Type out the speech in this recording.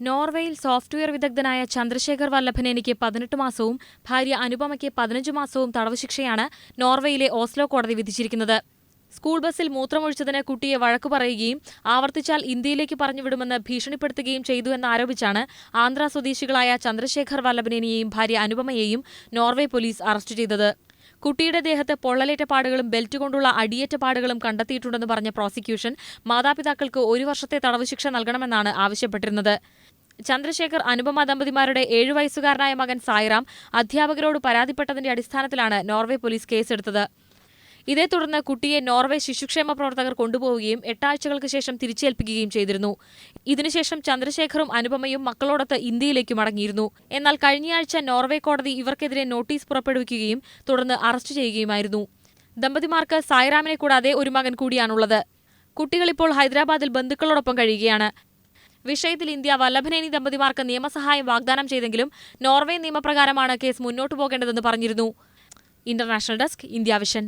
നോർവേയിൽ software വിദഗ്ധനായ ചന്ദ്രശേഖർ വല്ലഭന് എനിക്ക് പതിനെട്ട് മാസവും ഭാര്യ അനുപമയ്ക്ക് പതിനഞ്ച് മാസവും തടവ് ശിക്ഷയാണ് നോർവേയിലെ ഓസ്ലോ കോടതി വിധിച്ചിരിക്കുന്നത്. സ്കൂൾ ബസ്സിൽ മൂത്രമൊഴിച്ചതിന് കുട്ടിയെ വഴക്കു പറയുകയും ആവർത്തിച്ചാൽ ഇന്ത്യയിലേക്ക് പറഞ്ഞുവിടുമെന്ന് ഭീഷണിപ്പെടുത്തുകയും ചെയ്തു എന്നാരോപിച്ചാണ് ആന്ധ്ര സ്വദേശികളായ ചന്ദ്രശേഖർ വല്ലഭനേനിയെയും ഭാര്യ അനുപമയെയും നോർവേ പോലീസ് അറസ്റ്റ് ചെയ്തത്. കുട്ടിയുടെ ദേഹത്ത് പൊള്ളലേറ്റ പാടുകളും ബെൽറ്റ് കൊണ്ടുള്ള അടിയേറ്റ പാടുകളും കണ്ടെത്തിയിട്ടുണ്ടെന്ന് പറഞ്ഞ പ്രോസിക്യൂഷൻ മാതാപിതാക്കൾക്ക് ഒരു വർഷത്തെ തടവ് ശിക്ഷ നൽകണമെന്നാണ് ആവശ്യപ്പെട്ടിരുന്നത്. ചന്ദ്രശേഖർ അനുപമ ദമ്പതിമാരുടെ ഏഴു വയസ്സുകാരനായ മകൻ സായിറാം അധ്യാപകരോട് പരാതിപ്പെട്ടതിന്റെ അടിസ്ഥാനത്തിലാണ് നോർവേ പോലീസ് കേസെടുത്തത്. ഇതേ തുടർന്ന് കുട്ടിയെ നോർവേ ശിശുക്ഷേമ പ്രവർത്തകർ കൊണ്ടുപോവുകയും എട്ടാഴ്ചകൾക്ക് ശേഷം തിരിച്ചേൽപ്പിക്കുകയും ചെയ്തിരുന്നു. ഇതിനുശേഷം ചന്ദ്രശേഖറും അനുപമയും മക്കളോടൊത്ത് ഇന്ത്യയിലേക്ക് മടങ്ങിയിരുന്നു. എന്നാൽ കഴിഞ്ഞയാഴ്ച നോർവേ കോടതി ഇവർക്കെതിരെ നോട്ടീസ് പുറപ്പെടുവിക്കുകയും തുടർന്ന് അറസ്റ്റ് ചെയ്യുകയുമായിരുന്നു. ദമ്പതിമാർക്ക് സായിറാമിനെ കൂടാതെ ഒരു മകൻ കൂടിയാണുള്ളത്. കുട്ടികൾ ഇപ്പോൾ ഹൈദരാബാദിൽ ബന്ധുക്കളോടൊപ്പം കഴിയുകയാണ്. വിഷയത്തിൽ ഇന്ത്യ വല്ലഭനേനി ദമ്പതിമാർക്ക് നിയമസഹായം വാഗ്ദാനം ചെയ്തെങ്കിലും നോർവേ നിയമപ്രകാരമാണ് കേസ് മുന്നോട്ടു പോകേണ്ടതെന്ന് പറഞ്ഞിരുന്നു. International desk India Vision.